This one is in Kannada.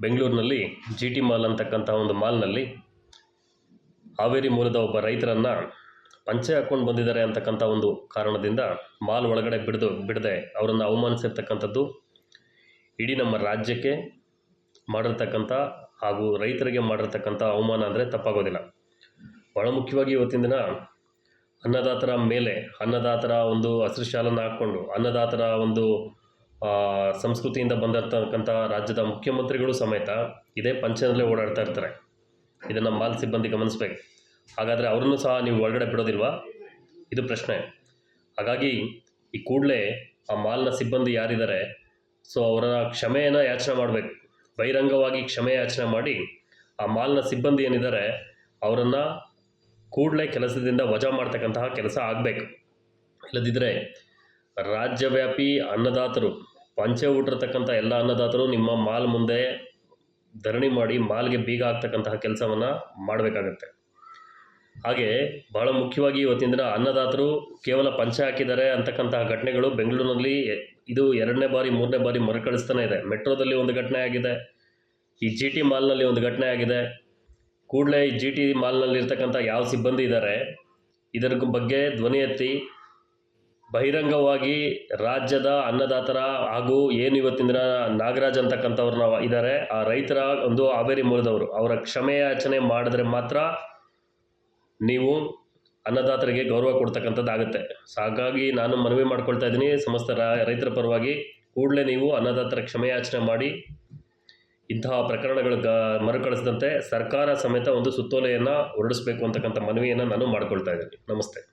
ಬೆಂಗಳೂರಿನಲ್ಲಿ ಜಿ ಟಿ ಮಾಲ್ ಅಂತಕ್ಕಂಥ ಒಂದು ಮಾಲ್ನಲ್ಲಿ ಹಾವೇರಿ ಮೂಲದ ಒಬ್ಬ ರೈತರನ್ನು ಪಂಚೆ ಹಾಕ್ಕೊಂಡು ಬಂದಿದ್ದಾರೆ ಅಂತಕ್ಕಂಥ ಒಂದು ಕಾರಣದಿಂದ ಮಾಲ್ ಒಳಗಡೆ ಬಿಡದು ಬಿಡದೆ ಅವರನ್ನು ಅವಮಾನಿಸಿರ್ತಕ್ಕಂಥದ್ದು ಇಡೀ ನಮ್ಮ ರಾಜ್ಯಕ್ಕೆ ಮಾಡಿರ್ತಕ್ಕಂಥ ಹಾಗೂ ರೈತರಿಗೆ ಮಾಡಿರ್ತಕ್ಕಂಥ ಅವಮಾನ ಅಂದರೆ ತಪ್ಪಾಗೋದಿಲ್ಲ. ಬಹಳ ಮುಖ್ಯವಾಗಿ ಇವತ್ತಿನ ದಿನ ಅನ್ನದಾತರ ಮೇಲೆ ಅನ್ನದಾತರ ಒಂದು ಹಸಿರು ಶಾಲನ್ನು ಹಾಕ್ಕೊಂಡು ಅನ್ನದಾತರ ಒಂದು ಸಂಸ್ಕೃತಿಯಿಂದ ಬಂದಿರ್ತಕ್ಕಂಥ ರಾಜ್ಯದ ಮುಖ್ಯಮಂತ್ರಿಗಳು ಸಮೇತ ಇದೇ ಪಂಚನಲ್ಲೇ ಓಡಾಡ್ತಾ ಇರ್ತಾರೆ. ಇದನ್ನು ಮಾಲ್ ಸಿಬ್ಬಂದಿ ಗಮನಿಸ್ಬೇಕು. ಹಾಗಾದರೆ ಅವರನ್ನು ಸಹ ನೀವು ಒಳಗಡೆ ಬಿಡೋದಿಲ್ವಾ? ಇದು ಪ್ರಶ್ನೆ. ಹಾಗಾಗಿ ಈ ಕೂಡಲೇ ಆ ಮಾಲ್ನ ಸಿಬ್ಬಂದಿ ಯಾರಿದ್ದಾರೆ? ಸೊ ಅವರ ಕ್ಷಮೆಯನ್ನು ಯಾಚನೆ ಮಾಡಬೇಕು. ಬಹಿರಂಗವಾಗಿ ಕ್ಷಮೆ ಯಾಚನೆ ಮಾಡಿ ಆ ಮಾಲ್ನ ಸಿಬ್ಬಂದಿ ಏನಿದ್ದಾರೆ, ಅವರನ್ನು ಕೂಡಲೇ ಕೆಲಸದಿಂದ ವಜಾ ಮಾಡ್ತಕ್ಕಂತಹ ಕೆಲಸ ಆಗಬೇಕು. ಇಲ್ಲದಿದ್ದರೆ ರಾಜ್ಯವ್ಯಾಪಿ ಅನ್ನದಾತರು ಪಂಚೆ ಊಟಿರ್ತಕ್ಕಂಥ ಎಲ್ಲ ಅನ್ನದಾತರು ನಿಮ್ಮ ಮಾಲ್ ಮುಂದೆ ಧರಣಿ ಮಾಡಿ ಮಾಲ್ಗೆ ಬೀಗ ಆಗ್ತಕ್ಕಂತಹ ಕೆಲಸವನ್ನು ಮಾಡಬೇಕಾಗತ್ತೆ. ಹಾಗೆ ಬಹಳ ಮುಖ್ಯವಾಗಿ ಇವತ್ತಿನ ದಿನ ಅನ್ನದಾತರು ಕೇವಲ ಪಂಚೆ ಹಾಕಿದ್ದಾರೆ ಅಂತಕ್ಕಂತಹ ಘಟನೆಗಳು ಬೆಂಗಳೂರಿನಲ್ಲಿ ಇದು ಎರಡನೇ ಬಾರಿ, ಮೂರನೇ ಬಾರಿ ಮರುಕಳಿಸ್ತಾನೆ ಇದೆ. ಮೆಟ್ರೋದಲ್ಲಿ ಒಂದು ಘಟನೆ ಆಗಿದೆ, ಈ ಜಿ ಟಿ ಮಾಲ್ನಲ್ಲಿ ಒಂದು ಘಟನೆ ಆಗಿದೆ. ಕೂಡಲೇ ಈ ಜಿ ಟಿ ಮಾಲ್ನಲ್ಲಿ ಇರ್ತಕ್ಕಂಥ ಯಾವ ಸಿಬ್ಬಂದಿ ಇದ್ದಾರೆ, ಇದರ ಬಗ್ಗೆ ಧ್ವನಿ ಎತ್ತಿ ಬಹಿರಂಗವಾಗಿ ರಾಜ್ಯದ ಅನ್ನದಾತರ ಹಾಗೂ ಏನು ಇವತ್ತಿನ ದಿನ ನಾಗರಾಜ್ ನಾವು ಇದ್ದಾರೆ, ಆ ರೈತರ ಒಂದು ಹಾವೇರಿ ಮೂಲದವರು, ಅವರ ಕ್ಷಮೆಯಾಚನೆ ಮಾಡಿದ್ರೆ ಮಾತ್ರ ನೀವು ಅನ್ನದಾತರಿಗೆ ಗೌರವ ಕೊಡ್ತಕ್ಕಂಥದ್ದಾಗುತ್ತೆ ಹಾಗಾಗಿ ನಾನು ಮನವಿ ಮಾಡ್ಕೊಳ್ತಾ ಇದ್ದೀನಿ, ಸಮಸ್ತ ರೈತರ ಪರವಾಗಿ ಕೂಡಲೇ ನೀವು ಅನ್ನದಾತರ ಕ್ಷಮೆಯಾಚನೆ ಮಾಡಿ ಇಂತಹ ಪ್ರಕರಣಗಳು ಗ, ಮರುಕಳಿಸದಂತೆ ಸರ್ಕಾರ ಸಮೇತ ಒಂದು ಸುತ್ತೋಲೆಯನ್ನು ಹೊರಡಿಸಬೇಕು ಅಂತಕ್ಕಂಥ ಮನವಿಯನ್ನು ನಾನು ಮಾಡ್ಕೊಳ್ತಾ ಇದ್ದೀನಿ. ನಮಸ್ತೆ.